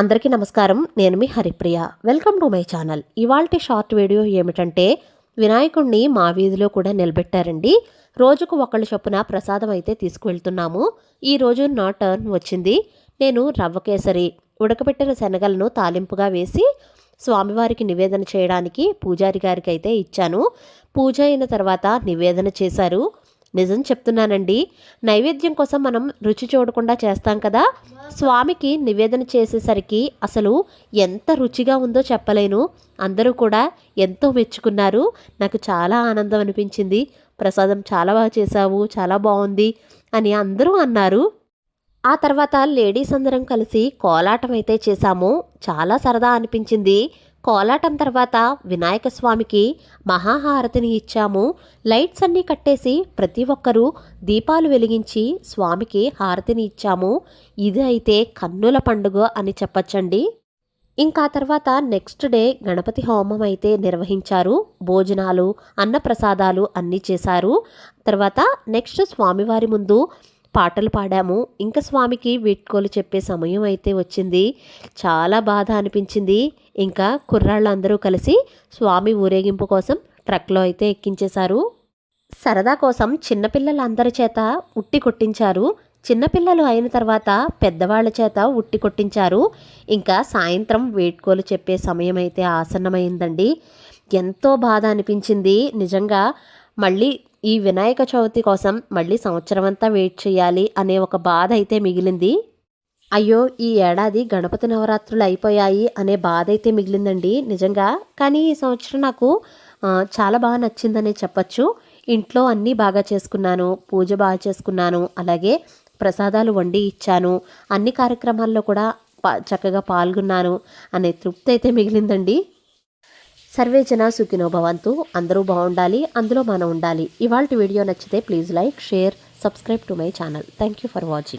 అందరికీ నమస్కారం. నేను మీ Haripriya. Welcome to my channel. ఇవాల్టి షార్ట్ వీడియో ఏమిటంటే వినాయకుడిని మా వీధిలో కూడా నిలబెట్టారండి. రోజుకు ఒకళ్ళు చొప్పున ప్రసాదం అయితే తీసుకువెళ్తున్నాము. ఈ రోజు నా టర్న్ వచ్చింది. నేను రవ్వ కేసరి ఉడకబెట్టిన శనగలను తాలింపుగా వేసి స్వామివారికి నివేదన చేయడానికి పూజారి గారికి అయితే ఇచ్చాను. పూజ అయిన తర్వాత నివేదన చేశారు. నిజం చెప్తున్నానండి. నైవేద్యం కోసం మనం రుచి చూడకుండా చేస్తాం కదా. స్వామికి నివేదన చేసేసరికి అసలు ఎంత రుచిగా ఉందో చెప్పలేను. అందరూ కూడా ఎంతో మెచ్చుకున్నారు. నాకు చాలా ఆనందం అనిపించింది. ప్రసాదం చాలా బాగా చేశావు చాలా బాగుంది అని అందరూ అన్నారు. ఆ తర్వాత లేడీస్ అందరం కలిసి కోలాటం అయితే చేశాము. చాలా సరదా అనిపించింది. కోలాటం తర్వాత వినాయక స్వామికి మహాహారతిని ఇచ్చాము. లైట్స్ అన్నీ కట్టేసి ప్రతి ఒక్కరూ దీపాలు వెలిగించి స్వామికి హారతిని ఇచ్చాము. ఇది అయితే కన్నుల పండుగ అని చెప్పచ్చండి. ఇంకా తర్వాత నెక్స్ట్ డే గణపతి హోమం అయితే నిర్వహించారు. భోజనాలు అన్నప్రసాదాలు అన్నీ చేశారు. తర్వాత నెక్స్ట్ స్వామివారి ముందు పాటలు పాడాము. ఇంకా స్వామికి వీడ్కోలు చెప్పే సమయం అయితే వచ్చింది. చాలా బాధ అనిపించింది. ఇంకా కుర్రాళ్ళందరూ కలిసి స్వామి ఊరేగింపు కోసం ట్రక్లో అయితే ఎక్కించేశారు. సరదా కోసం చిన్నపిల్లలందరి చేత ఉట్టి కొట్టించారు. చిన్నపిల్లలు అయిన తర్వాత పెద్దవాళ్ళ చేత ఉట్టి కొట్టించారు. ఇంకా సాయంత్రం వేడ్కోలు చెప్పే సమయం అయితే ఆసన్నమైందండి. ఎంతో బాధ అనిపించింది. నిజంగా మళ్ళీ ఈ వినాయక చవితి కోసం మళ్ళీ సంవత్సరం అంతా వెయిట్ చేయాలి అనే ఒక బాధ అయితే మిగిలింది. అయ్యో ఈ ఏడాది గణపతి నవరాత్రులు అయిపోయాయి అనే బాధ అయితే మిగిలిందండి నిజంగా. కానీ ఈ సంవత్సరం నాకు చాలా బాగా నచ్చిందనే చెప్పచ్చు. ఇంట్లో అన్నీ బాగా చేసుకున్నాను పూజ బాగా చేసుకున్నాను అలాగే ప్రసాదాలు వండి ఇచ్చాను అన్ని కార్యక్రమాల్లో కూడా చక్కగా పాల్గొన్నాను అనే తృప్తి అయితే మిగిలిందండి. సర్వే జన సుఖినో భవంతు. అందరూ బాగుండాలి అందులో మనం ఉండాలి. ఇవాళ వీడియో నచ్చితే please like share subscribe to my channel. Thank you for watching.